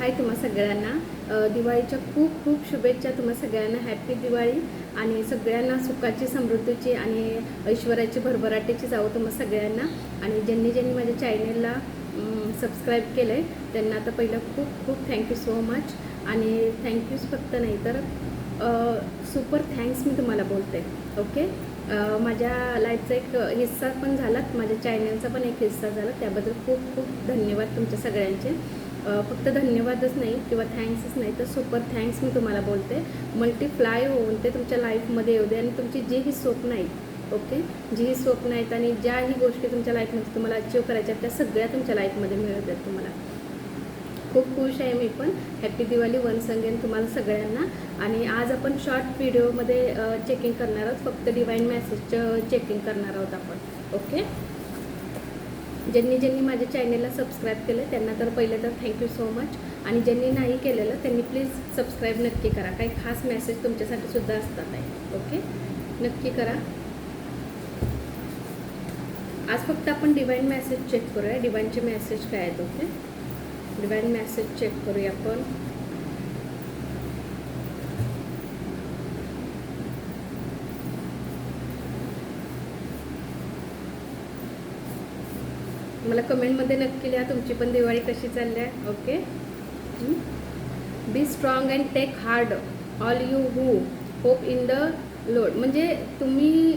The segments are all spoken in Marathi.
हाय तुम्हा सगळ्यांना. दिवाळीच्या खूप खूप शुभेच्छा तुम्हा सगळ्यांना. हॅपी दिवाळी. आणि सगळ्यांना सुखाची समृद्धीची आणि ऐश्वर्याची भरभराटीची जावं तुम्हा सगळ्यांना. आणि ज्यांनी ज्यांनी माझ्या चॅनेलला सबस्क्राईब केलं आहे त्यांना आता पहिलं खूप खूप थँक्यू सो मच आणि थँक्यूच फक्त नाही तर सुपर थँक्स मी तुम्हाला बोलते. ओके माझ्या लाईफचा एक हिस्सा पण झाला. माझ्या चॅनलचा पण एक हिस्सा झाला. त्याबद्दल खूप खूप धन्यवाद तुमच्या सगळ्यांचे. फक्त धन्यवादच नाही किंवा थँक्सच नाही तर सुपर थँक्स मी तुम्हाला बोलते. मल्टीप्लाय होऊन ते तुमच्या लाईफमध्ये येऊ दे आणि तुमची जी ही स्वप्न आहेत ओके जी ही स्वप्न आहेत आणि ज्याही गोष्टी तुमच्या लाईफमध्ये तुम्हाला अचीव करायच्या आहेत त्या सगळ्या तुमच्या लाईफमध्ये मिळत आहेत तुम्हाला. खूप खुश आहे मी पण. हॅपी दिवाळी वन अगेन तुम्हाला सगळ्यांना. आणि आज आपण शॉर्ट व्हिडिओमध्ये चेकिंग करणार आहोत. फक्त डिवाईन मॅसेजचं चेकिंग करणार आहोत आपण ओके ज्यांनी ज्यांनी माझ्या चॅनेलला सबस्क्राईब केलं त्यांना तर पहिले तर थँक्यू सो मच आणि ज्यांनी नाही केलेलं त्यांनी प्लीज सबस्क्राईब नक्की करा. काही खास मेसेज तुमच्यासाठी सुद्धा असतात आहे. ओके नक्की करा. आज फक्त आपण डिवाईन मेसेज चेक करूया. डिवाईनचे मेसेज काय आहेत ओके डिवाईन मेसेज चेक करूया आपण. मला कमेंटमध्ये नक्की लिहा तुमची पण दिवाळी कशी चालली आहे. Okay be strong and take hard all you who hope in the lord म्हणजे तुम्ही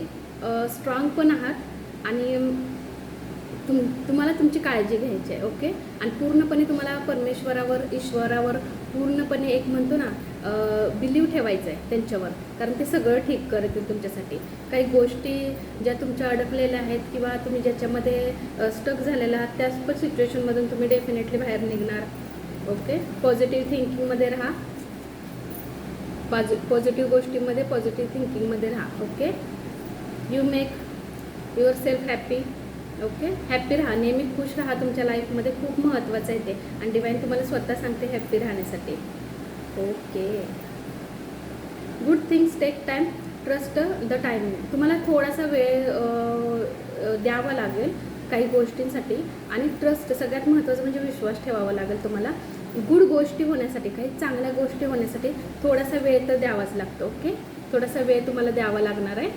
स्ट्रॉंग पण आहात आणि तुम तुम्हाला तुमची काळजी घ्यायची आहे ओके? आणि पूर्णपणे तुम्हाला परमेश्वरावर ईश्वरावर पूर्णपणे एक म्हणतो ना बिलीव ठेवायचं आहे त्यांच्यावर. कारण ते सगळं ठीक करतील तुमच्यासाठी. काही गोष्टी ज्या तुमच्या अडकलेल्या आहेत किंवा तुम्ही ज्याच्यामध्ये स्टक झालेला आहात त्याच पण सिच्युएशनमधून तुम्ही डेफिनेटली बाहेर निघणार. ओके? पॉझिटिव्ह थिंकिंगमध्ये राहा. पॉझि पॉझिटिव्ह गोष्टीमध्ये पॉझिटिव्ह थिंकिंगमध्ये राहा okay? You make yourself happy okay happy राहा. नेहमी खुश राहा तुमच्या लाईफमध्ये खूप महत्त्वाचं आहे ते. आणि डिवाईन तुम्हाला स्वतः सांगते हॅप्पी राहण्यासाठी. Okay good things take time trust the time तुम्हाला थोडासा वेळ द्यावा लागेल काही गोष्टींसाठी. आणि ट्रस्ट सगळ्यात महत्त्वाचं म्हणजे विश्वास ठेवावा लागेल तुम्हाला. गुड गोष्टी होण्यासाठी काही चांगल्या गोष्टी होण्यासाठी थोडासा वेळ तर द्यावाच लागतो. ओके थोडासा वेळ तुम्हाला द्यावा लागणार आहे.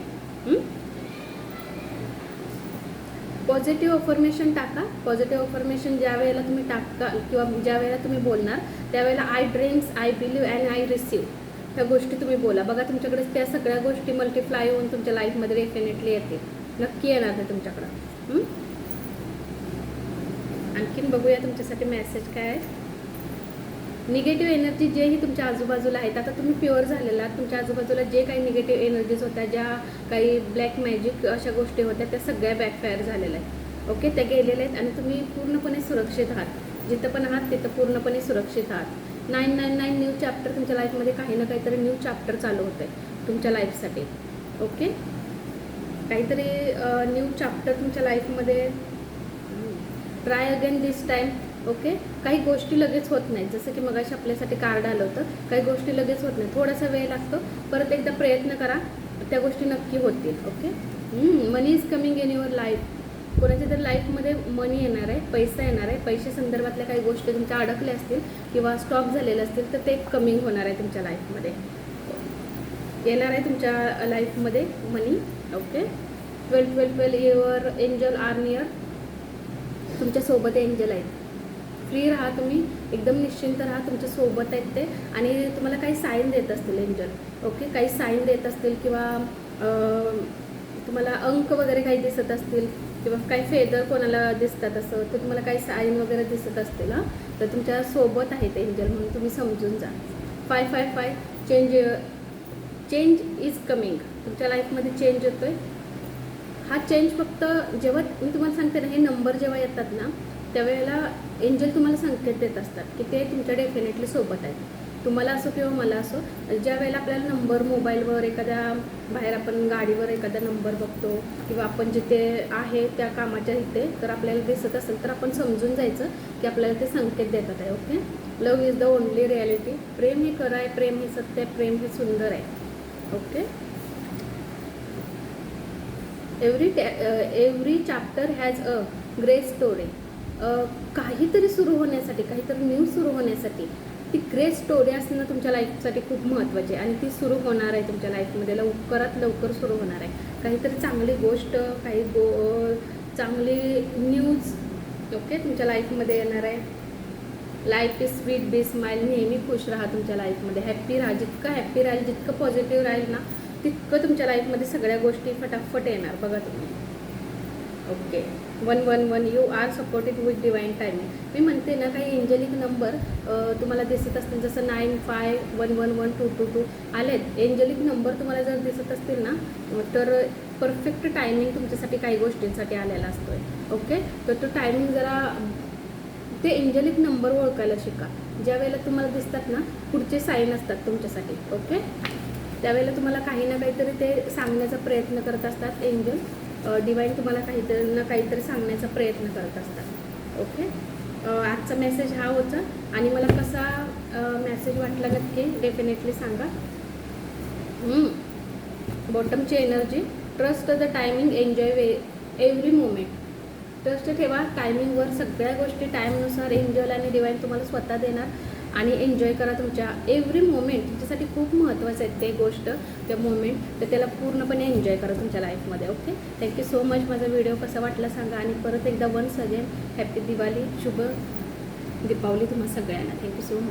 पॉझिटिव्ह अफर्मेशन टाका. पॉझिटिव्ह अफर्मेशन ज्या वेळेला तुम्ही टाका किंवा ज्या वेळेला तुम्ही बोलणार त्यावेळेला I dreams I believe and I receive ह्या गोष्टी तुम्ही बोला. बघा तुमच्याकडे त्या सगळ्या गोष्टी मल्टिप्लाय होऊन तुमच्या लाईफमध्ये डेफिनेटली येतील. नक्की येणार ते तुमच्याकडं. आणखीन बघूया तुमच्यासाठी मेसेज काय आहे. निगेटिव्ह एनर्जी जेही तुमच्या आजूबाजूला आहेत आता तुम्ही प्युअर झालेला तुमच्या आजूबाजूला जे काही निगेटिव्ह एनर्जीज होत्या ज्या काही ब्लॅक मॅजिक अशा गोष्टी होत्या त्या सगळ्या बॅकफायर झालेल्या आहेत. ओके त्या गेलेल्या आहेत आणि तुम्ही पूर्णपणे सुरक्षित आहात. जिथं पण आहात तिथं पूर्णपणे सुरक्षित आहात. Nine nine nine new chapter तुमच्या लाईफमध्ये काही ना काहीतरी न्यू चॅप्टर चालू होतं आहे तुमच्या लाईफसाठी ओके काहीतरी न्यू चॅप्टर तुमच्या लाईफमध्ये try again this time okay? काही गोष्टी लगेच होत नाहीत. जसं की मगाशी आपल्यासाठी कार्ड आलं होतं. काही गोष्टी लगेच होत नाही थोडासा वेळ लागतो. परत एकदा प्रयत्न करा. त्या गोष्टी नक्की होतील. Okay? Money is coming in your life कोणाच्या तर लाईफमध्ये मनी येणार आहे. पैसा येणार आहे. पैसे संदर्भातल्या काही गोष्टी तुमच्या अडकल्या असतील किंवा स्टॉप झालेले असतील तर ते कमिंग होणार आहे तुमच्या लाईफमध्ये येणार आहे तुमच्या लाईफमध्ये money okay? Twelve twelve twelve your angel are near तुमच्यासोबत एंजल आहेत. फ्री राहा तुम्ही एकदम निश्चिंत राहा तुमच्यासोबत आहेत ते. आणि तुम्हाला काही साईन देत असतील एंजल ओके काही साईन देत असतील किंवा तुम्हाला अंक वगैरे काही दिसत असतील किंवा काही फेदर कोणाला दिसतात असं तर तुम्हाला काही साईन वगैरे दिसत असतील हां. तर तुमच्यासोबत आहेत एंजल म्हणून तुम्ही समजून जा. Five five five change change is coming तुमच्या लाईफमध्ये चेंज होतोय हा चेंज फक्त जेव्हा मी तुम्हाला सांगते ना हे नंबर जेव्हा येतात ना त्यावेळेला एंजल तुम्हाला संकेत देत असतात की ते तुमच्या डेफिनेटली सोबत आहेत. तुम्हाला असो किंवा मला असो ज्या वेळेला आपल्याला नंबर मोबाईलवर एखाद्या बाहेर आपण गाडीवर एखादा नंबर बघतो किंवा आपण जिथे आहे त्या कामाच्या इथे तर आपल्याला दिसत असेल तर आपण समजून जायचं की आपल्याला ते संकेत देतात आहे okay love is the only reality प्रेम हे खरं आहे प्रेम हे सत्य आहे प्रेम हे सुंदर आहे okay every every chapter has a great story काहीतरी सुरू होण्यासाठी काहीतरी न्यू सुरू होण्यासाठी ती ग्रेट स्टोरी असणं तुमच्या लाईफसाठी खूप महत्त्वाची आहे. आणि ती सुरू होणार आहे तुमच्या लाईफमध्ये लवकरात लवकर सुरू होणार आहे. काहीतरी चांगली गोष्ट काही गो चांगली न्यूज ओके तुमच्या लाईफमध्ये येणार आहे. Life is sweet be smile नेहमी खुश राहा तुमच्या लाईफमध्ये हॅप्पी राहा. जितकं हॅप्पी राहील जितकं पॉझिटिव्ह राहील ना तितकं तुमच्या लाईफमध्ये सगळ्या गोष्टी फटाफट येणार. बघा तुम्ही. Okay one one one you are supported with divine timing मी म्हणते ना काही एंजलिक नंबर तुम्हाला दिसत असतील जसं nine five one one one two two two आलेत. एंजलिक नंबर तुम्हाला जर दिसत असतील ना तर परफेक्ट टायमिंग तुमच्यासाठी काही गोष्टींसाठी आलेला असतो आहे ओके तर तो टायमिंग जरा ते एंजलिक नंबर ओळखायला शिका. ज्या वेळेला तुम्हाला दिसतात ना पुढचे साईन असतात तुमच्यासाठी. ओके त्यावेळेला तुम्हाला काही ना काहीतरी ते सांगण्याचा प्रयत्न करत असतात एंजल डिवाईन तुम्हाला काहीतरी ना काहीतरी सांगण्याचा प्रयत्न करत असतात. ओके आजचा मेसेज हा होता. आणि मला कसा मेसेज वाटला नक्की डेफिनेटली सांगा. बॉटमची energy trust the timing enjoy way every moment trust ठेवा टायमिंगवर सगळ्या गोष्टी टाईमनुसार एन्जॉय आणि डिवाईन तुम्हाला स्वतः देणार. आणि एन्जॉय करा तुमच्या एव्हरी मोमेंट तुमच्यासाठी खूप महत्त्वाचं आहे ते गोष्ट त्या मोमेंट तर त्याला पूर्णपणे एन्जॉय करा तुमच्या लाईफमध्ये okay thank you so much माझा व्हिडिओ कसा वाटला सांगा. आणि परत एकदा वन सजेन हॅपी दिवाळी शुभ दीपावली तुम्हा सगळ्यांना. Thank you so much